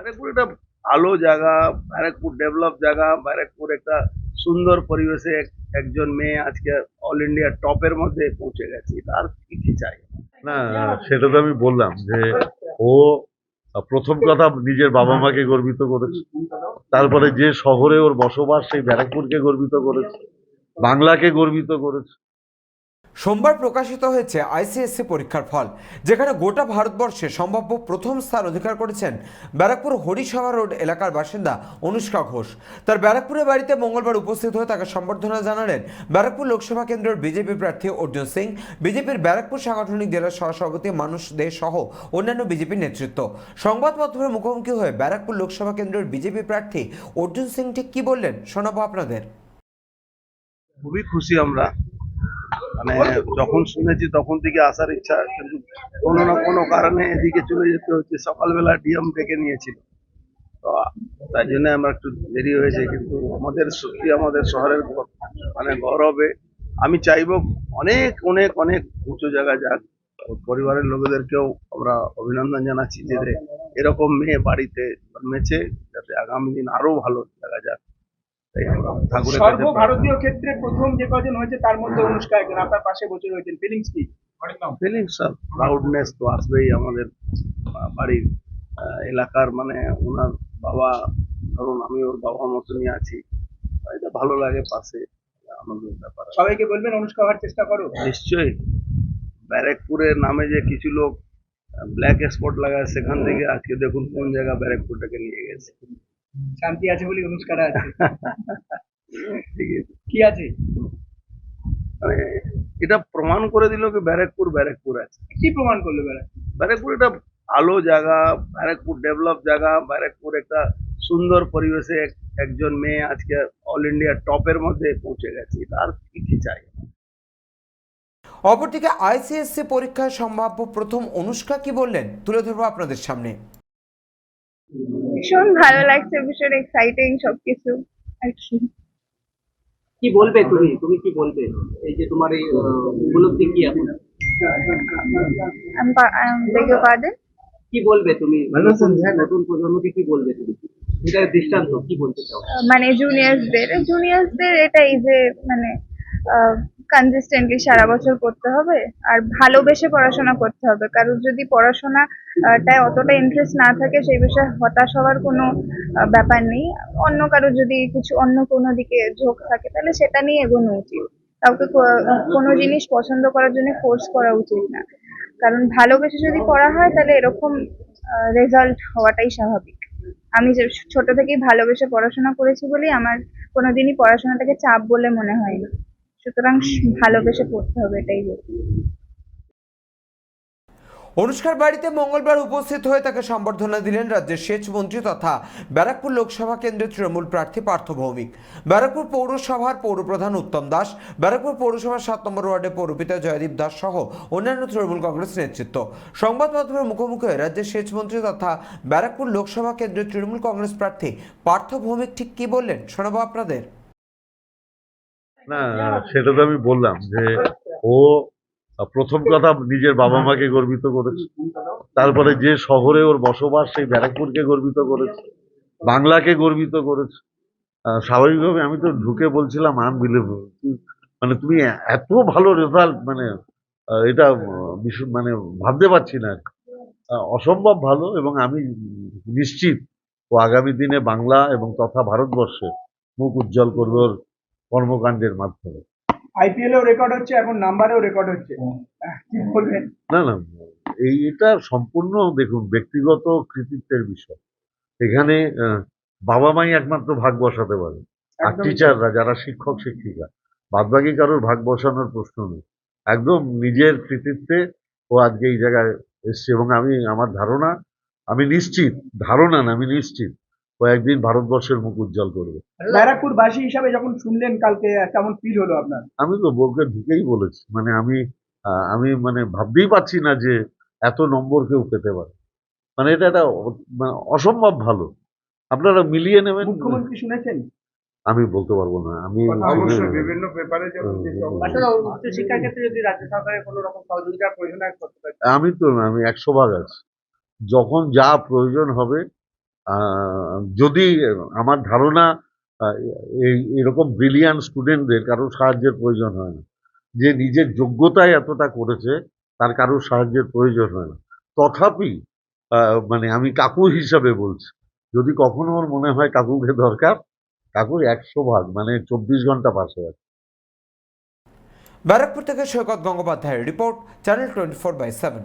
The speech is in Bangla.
ব্যারাকপুর একটা ভালো জায়গা, ব্যারাকপুর ডেভেলপ জায়গা, ব্যারাকপুর একটা সুন্দর পরিবেশে একজন মেয়ে আজকে অল ইন্ডিয়া টপের মধ্যে পৌঁছে গেছে তার কি চাই? না, সেটা তো আমি বললাম যে ও প্রথম কথা নিজের বাবা মাকে গর্বিত করেছে। তারপরে যে শহরে ওর বসবাস, সেই ব্যারাকপুরকে গর্বিত করেছে। বাংলাকে গর্বিত করেছে। সোমবার প্রকাশিত হয়েছে আইসিএসসি পরীক্ষার ফল, যেখানে গোটা ভারতবর্ষে সম্ভাব্য প্রথম স্থান অধিকার করেছেন ব্যারাকপুর হরিসভা রোড এলাকার বাসিন্দা অনুষ্কা ঘোষ। তার ব্যারাকপুরের বাড়িতে মঙ্গলবার উপস্থিত হয়ে তাকে সম্বর্ধনা জানালেন ব্যারাকপুর লোকসভা কেন্দ্রের বিজেপি প্রার্থী অর্জুন সিং, বিজেপির ব্যারাকপুর সাংগঠনিক জেলার সহসভাপতি মানুষ দে সহ অন্যান্য বিজেপি নেতৃত্ব। সংবাদ মাধ্যমের মুখোমুখি হয়ে ব্যারাকপুর লোকসভা কেন্দ্রের বিজেপি প্রার্থী অর্জুন সিং ঠিক কি বললেন, শোনাবো আপনাদের। খুবই খুশি আমরা মানে যখন শুনেছি তখন থেকে আসার ইচ্ছা কিন্তু কোনো না কোনো কারণে এদিকে চলে যেতে হচ্ছে। সকালবেলা ডিএম ডেকে নিয়েছিল। তো তাই জন্য আমরা একটু দেরি হয়েছে কিন্তু আমাদের সত্যি আমাদের শহরের মানে গৌরবে আমি চাইব অনেক অনেক অনেক উঁচু জায়গায় যাক। পরিবারের লোকেদেরকেও আমরা অভিনন্দন জানাচ্ছি যে এরকম মেয়ে বাড়িতে জন্মেছে, যাতে আগামী দিন আরও ভালো জায়গা যাক। সর্বভারতীয় ক্ষেত্রে প্রথম যে কজন হয়েছে তার মধ্যে অনুষ্কা একজন আপনার পাশে বসে রয়েছেন ফিলিংস কি? ফিলিংস প্রাউডনেস তো আসবেই আমাদের বাড়ির আহ, এলাকার মানে ওনার বাবা ধরুন আমি ওর বাবার মতনই আছি এটা ভালো লাগে পাশে আনন্দের ব্যাপার সবাইকে বলবেন অনুষ্কা হওয়ার চেষ্টা করো। নিশ্চয়ই। ব্যারাকপুরের নামে যে কিছু লোক ব্ল্যাক স্পট লাগায় সেখান থেকে আজকে দেখুন কোন জায়গা ব্যারাকপুরটাকে নিয়ে গেছে। শান্তি আছে বলে অনুষ্কারা আছে। কি আছে? মানে এটা প্রমাণ করে দিল কি ব্যারাকপুর ব্যারাকপুর আছে। কি প্রমাণ করল বেলা ব্যারাকপুর একটা ভালো জায়গা ব্যারাকপুর ডেভেলপ জায়গা ব্যারাকপুর একটা সুন্দর পরিবেশে একজন মেয়ে আজকে অল ইন্ডিয়া টপের মধ্যে পৌঁছে গেছে তার কি কি চাই? অপরদিকে আইসিএসসি পরীক্ষায় সম্ভাব্য প্রথম অনুষ্কা কি বললেন? তুলে ধরবো আপনাদের সামনে। ভীষণ ভালো লাগছে ভীষণ এক্সাইটিং সবকিছু। আর কি কি বলবে তুমি? তুমি কি বলবে? এই যে তোমার এই উপলব্ধি কি এখন কি বলবে তুমি? নতুন নতুন প্রজন্মকে কি বলবে তুমি? এটা দৃষ্টান্ত কি বলতে চাও? মানে জুনিয়রসদের জুনিয়রসদের এটাই যে মানে কনসিস্টেন্টলি সারা বছর করতে হবে আর ভালোবেসে পড়াশোনা করতে হবে। কারোর যদি পড়াশোনা আহ, টায় অতটা ইন্টারেস্ট না থাকে সেই বিষয়ে হতাশ হওয়ার কোনো ব্যাপার নেই। অন্য কারোর যদি কিছু অন্য কোনো দিকে ঝোঁক থাকে তাহলে সেটা নিয়ে এগোনো উচিত। কাউকে কোনো জিনিস পছন্দ করার জন্য ফোর্স করা উচিত না। কারণ ভালোবেসে যদি পড়া হয় তাহলে এরকম রেজাল্ট হওয়াটাই স্বাভাবিক। আমি যে ছোট থেকেই ভালোবেসে পড়াশোনা করেছি বলেই আমার কোনোদিনই পড়াশোনাটাকে চাপ বলে মনে হয়নি। সুতরাং ভালোবেসে পড়তে হবে, এটাই অনুষ্কার বাড়িতে মঙ্গলবার উপস্থিত হয়ে তাকে সম্বর্ধনা দিলেন রাজ্যের সেচ মন্ত্রী তথা ব্যারাকপুর লোকসভা কেন্দ্রের তৃণমূল প্রার্থী পার্থ ভৌমিক। ব্যারাকপুর পৌরসভার পৌরপ্রধান উত্তম দাস, ব্যারাকপুর পৌরসভার সাত নম্বর ওয়ার্ডের পৌরপিতা জয়দীপ দাস সহ অন্যান্য তৃণমূল কংগ্রেস নেতৃত্ব। সংবাদ মাধ্যমের মুখোমুখি রাজ্যের সেচ মন্ত্রী তথা ব্যারাকপুর লোকসভা কেন্দ্রের তৃণমূল কংগ্রেস প্রার্থী পার্থ ভৌমিক ঠিক কি বললেন, শোনাবো আপনাদের। না সেটা তো আমি বললাম যে ও প্রথম কথা নিজের বাবা মাকে গর্বিত করেছে। তারপরে যে শহরে ওর বসবাস সেই ব্যারাকপুরকে গর্বিত করেছে বাংলাকে গর্বিত করেছে। স্বাভাবিকভাবে আমি তো ঢুকে বলছিলাম আনবিলিভেবল মানে তুমি এত ভালো রেজাল্ট মানে এটা মানে ভাবতে পারছি না। অসম্ভব ভালো এবং আমি নিশ্চিত ও আগামী দিনে বাংলা এবং তথা ভারতবর্ষে মুখ উজ্জ্বল করবে ওর কর্মকাণ্ডের মাধ্যমে। আইপিএল এও রেকর্ড হচ্ছে এখন নাম্বারেও রেকর্ড হচ্ছে। আহ, কি বলবেন? না না এই এটা সম্পূর্ণ দেখুন ব্যক্তিগত কৃতিত্বের বিষয়। এখানে আহ, বাবা মাই একমাত্র ভাগ বসাতে পারে। আর টিচাররা যারা শিক্ষক শিক্ষিকা বাদবাকি কারোর ভাগ বসানোর প্রশ্ন নেই। একদম নিজের কৃতিত্বে ও আজকে এই জায়গায় এসছে। এবং আমি আমার ধারণা আমি নিশ্চিত ধারণা না আমি নিশ্চিত ও একদিন ভারতবর্ষের মুখ উজ্জ্বল করবে। ব্যারাকপুর বাসী হিসাবে যখন শুনলেন কালকে কেমন ফিল হলো আপনার? আমি তো বউকে ঢুকেই বলেছি। মানে আমি আহ, আমি মানে ভাবতেই পারছি না যে এত নম্বর কেউ পেতে পারে। মানে এটা একটা মানে অসম্ভব ভালো। আপনারা মিলিয়ে নেবেন। মুখ্যমন্ত্রী শুনেছেন? আমি বলতে পারব না। আমি অবশ্যই বিভিন্ন পেপারে আচ্ছা উচ্চ ক্ষেত্রে যদি রাজ্য সরকারের কোনো রকম সহযোগিতার প্রয়োজন করতে পারে? আমি তো আমি একশো ভাগ আছি। যখন যা প্রয়োজন হবে যদি আমার ধারণা এই, এরকম ব্রিলিয়ান্ট স্টুডেন্টদের কারোর সাহায্যের প্রয়োজন হয় না। যে নিজের যোগ্যতায় এতটা করেছে, তার কারোর সাহায্যের প্রয়োজন হয় না। তথাপি মানে আমি কাকু হিসাবে বলছি, যদি কখনো ওর মনে হয় কাকুকে দরকার কাকুর একশো ভাগ মানে চব্বিশ ঘণ্টা পাশে আছে। ব্যারাকপুর থেকে সৈকত গঙ্গোপাধ্যায়ের report, channel twenty four by seven.